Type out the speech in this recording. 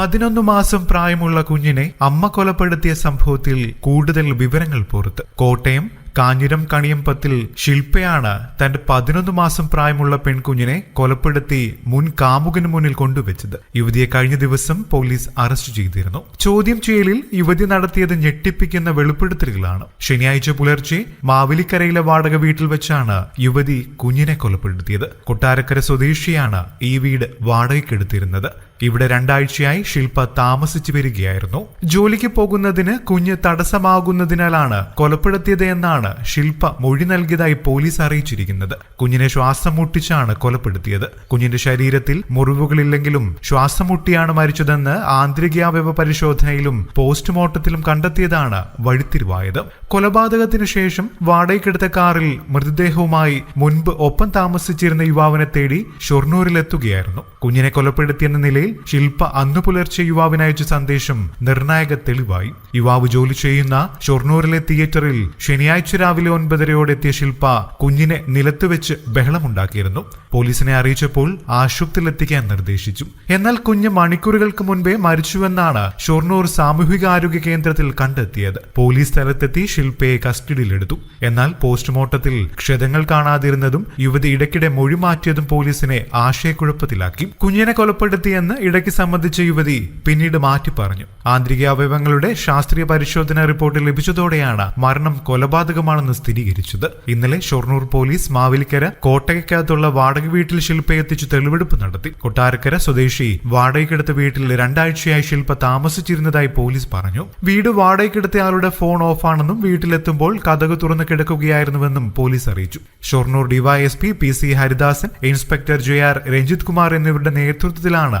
പതിനൊന്ന് മാസം പ്രായമുള്ള കുഞ്ഞിനെ അമ്മ കൊലപ്പെടുത്തിയ സംഭവത്തിൽ കൂടുതൽ വിവരങ്ങൾ പുറത്ത്. കോട്ടയം കാഞ്ഞിരം കണിയമ്പത്തിൽ ശില്പയാണ് തന്റെ പതിനൊന്ന് മാസം പ്രായമുള്ള പെൺകുഞ്ഞിനെ കൊലപ്പെടുത്തി മുൻ കാമുകന് മുന്നിൽ കൊണ്ടുവച്ചത്. യുവതിയെ കഴിഞ്ഞ ദിവസം പോലീസ് അറസ്റ്റ് ചെയ്തിരുന്നു. ചോദ്യം ചെയ്യലിൽ യുവതി നടത്തിയത് ഞെട്ടിപ്പിക്കുന്ന വെളിപ്പെടുത്തലുകളാണ്. ശനിയാഴ്ച പുലർച്ചെ മാവിലിക്കരയിലെ വാടക വീട്ടിൽ വെച്ചാണ് യുവതി കുഞ്ഞിനെ കൊലപ്പെടുത്തിയത്. കൊട്ടാരക്കര സ്വദേശിയാണ് ഈ വീട് വാടകയ്ക്കെടുത്തിരുന്നത്. ഇവിടെ രണ്ടാഴ്ചയായി ശില്പ താമസിച്ചു വരികയായിരുന്നു. ജോലിക്ക് പോകുന്നതിന് കുഞ്ഞ് തടസ്സമാകുന്നതിനാലാണ് കൊലപ്പെടുത്തിയത് എന്നാണ് ശില്പ മൊഴി നൽകിയതായി പോലീസ് അറിയിച്ചിരിക്കുന്നത്. കുഞ്ഞിനെ ശ്വാസം മുട്ടിച്ചാണ് കൊലപ്പെടുത്തിയത്. കുഞ്ഞിന്റെ ശരീരത്തിൽ മുറിവുകളില്ലെങ്കിലും ശ്വാസം മുട്ടിയാണ് മരിച്ചതെന്ന് ആന്തരികാവയവ പരിശോധനയിലും പോസ്റ്റ്മോർട്ടത്തിലും കണ്ടെത്തിയതാണ് വഴിത്തിരിവായത്. കൊലപാതകത്തിനു ശേഷം വാടകയ്ക്കെടുത്ത കാറിൽ മൃതദേഹവുമായി മുൻപ് ഒപ്പം താമസിച്ചിരുന്ന യുവാവിനെ തേടി ഷൊർണൂരിലെത്തുകയായിരുന്നു. കുഞ്ഞിനെ കൊലപ്പെടുത്തിയെന്ന നിലയിൽ ശില്പ അന്നു പുലർച്ചെ യുവാവിനയച്ച സന്ദേശം നിർണായക തെളിവായി. യുവാവ് ജോലി ചെയ്യുന്ന ഷൊർണൂരിലെ തിയേറ്ററിൽ ശനിയാഴ്ച രാവിലെ ഒൻപതരയോടെ എത്തിയ ശില്പ കുഞ്ഞിനെ നിലത്തുവെച്ച് ബഹളമുണ്ടാക്കിയിരുന്നു. പോലീസിനെ അറിയിച്ചപ്പോൾ ആശുപത്രിയിലെത്തിക്കാൻ നിർദ്ദേശിച്ചു. എന്നാൽ കുഞ്ഞ് മണിക്കൂറുകൾക്ക് മുൻപേ മരിച്ചുവെന്നാണ് ഷൊർണൂർ സാമൂഹികാരോഗ്യ കേന്ദ്രത്തിൽ കണ്ടെത്തിയത്. പോലീസ് സ്ഥലത്തെത്തി ശില്പയെ കസ്റ്റഡിയിലെടുത്തു. എന്നാൽ പോസ്റ്റ്മോർട്ടത്തിൽ ക്ഷതങ്ങൾ കാണാതിരുന്നതും യുവതി ഇടയ്ക്കിടെ മൊഴി മാറ്റിയതും പോലീസിനെ ആശയക്കുഴപ്പത്തിലാക്കി. കുഞ്ഞിനെ കൊലപ്പെടുത്തിയെന്ന് ഇടയ്ക്ക് സംബന്ധിച്ച യുവതി പിന്നീട് മാറ്റി പറഞ്ഞു. ആന്തരിക അവയവങ്ങളുടെ ശാസ്ത്രീയ പരിശോധന റിപ്പോർട്ട് ലഭിച്ചതോടെയാണ് മരണം കൊലപാതകമാണെന്ന് സ്ഥിരീകരിച്ചത്. ഇന്നലെ ഷൊർണൂർ പോലീസ് മാവേലിക്കര കോട്ടയ്ക്കകത്തുള്ള വാടക വീട്ടിൽ ശില്പയെത്തിച്ച് തെളിവെടുപ്പ് നടത്തി. കൊട്ടാരക്കര സ്വദേശി വാടകയ്ക്കെടുത്ത വീട്ടിൽ രണ്ടാഴ്ചയായി ശില്പ താമസിച്ചിരുന്നതായി പോലീസ് പറഞ്ഞു. വീട് വാടകയ്ക്കെടുത്തയാളുടെ ഫോൺ ഓഫാണെന്നും വീട്ടിലെത്തുമ്പോൾ കഥക് തുറന്നു കിടക്കുകയായിരുന്നുവെന്നും പോലീസ് അറിയിച്ചു. Shoranur DYSP P C Haridasan inspector J R Ranjith Kumar എന്നിവരുടെ നേതൃത്വത്തിലാണ്